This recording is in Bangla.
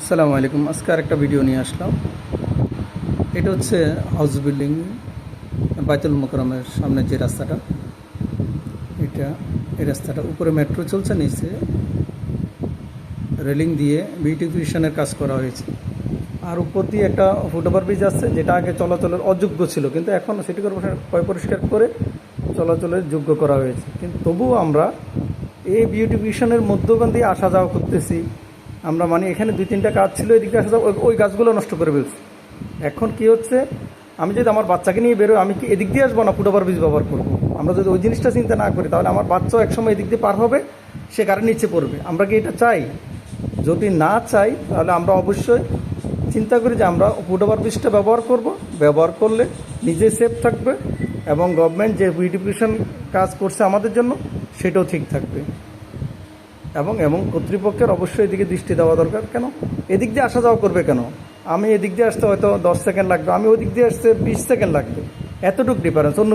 আসসালামু আলাইকুম। আজকে আর একটা ভিডিও নিয়ে আসলাম। এটা হচ্ছে হাউস বিল্ডিং বাইতুল মোকরমের সামনে যে রাস্তাটা। এটা, এই রাস্তাটা উপরে মেট্রো চলছে, নিচে রেলিং দিয়ে বিউটিফিকেশনের কাজ করা হয়েছে। আর উপর দিয়ে একটা ফুটওভার ব্রিজ আছে, যেটা আগে চলাচলের অযোগ্য ছিল, কিন্তু এখন সিটি কর্পোরেশন পয় পরিষ্কার করে চলাচলের যোগ্য করা হয়েছে। কিন্তু তবুও আমরা এই বিউটিফিকেশনের মধ্যখান দিয়ে আসা যাওয়া করতেছি। আমরা মানে এখানে দুই তিনটা কাজ ছিল, এদিকে আসা ওই- গাছগুলো নষ্ট করে ফেলছি। এখন কি হচ্ছে, আমি যদি আমার বাচ্চাকে নিয়ে বেরোই, আমি কি এদিক দিয়ে আসব না ফুটওভার ব্রিজ ব্যবহার করব? আমরা যদি ওই জিনিসটা চিন্তা না করি, তাহলে আমার বাচ্চাও একসময় এদিক দিয়ে পার হবে, সে গাড়ির নিচে পড়বে। আমরা কি এটা চাই? যদি না চাই, তাহলে আমরা অবশ্যই চিন্তা করি যে আমরা ফুটওভার ব্রিজটা ব্যবহার করব। ব্যবহার করলে নিজে সেফ থাকবে এবং গভর্নমেন্ট যে বিউটিফিকেশন কাজ করছে আমাদের জন্য, সেটাও ঠিক থাকবে। এবং এবং কর্তৃপক্ষের অবশ্যই এদিকে দৃষ্টি দেওয়া দরকার। কেন? এদিক দিয়ে আসা যাওয়া করবে কেন? আমি এদিক দিয়ে আসতে হয়তো দশ সেকেন্ড লাগবে, আমি ওদিক দিয়ে আসতে বিশ সেকেন্ড লাগবে। এতটুকু ডিফারেন্স অন্য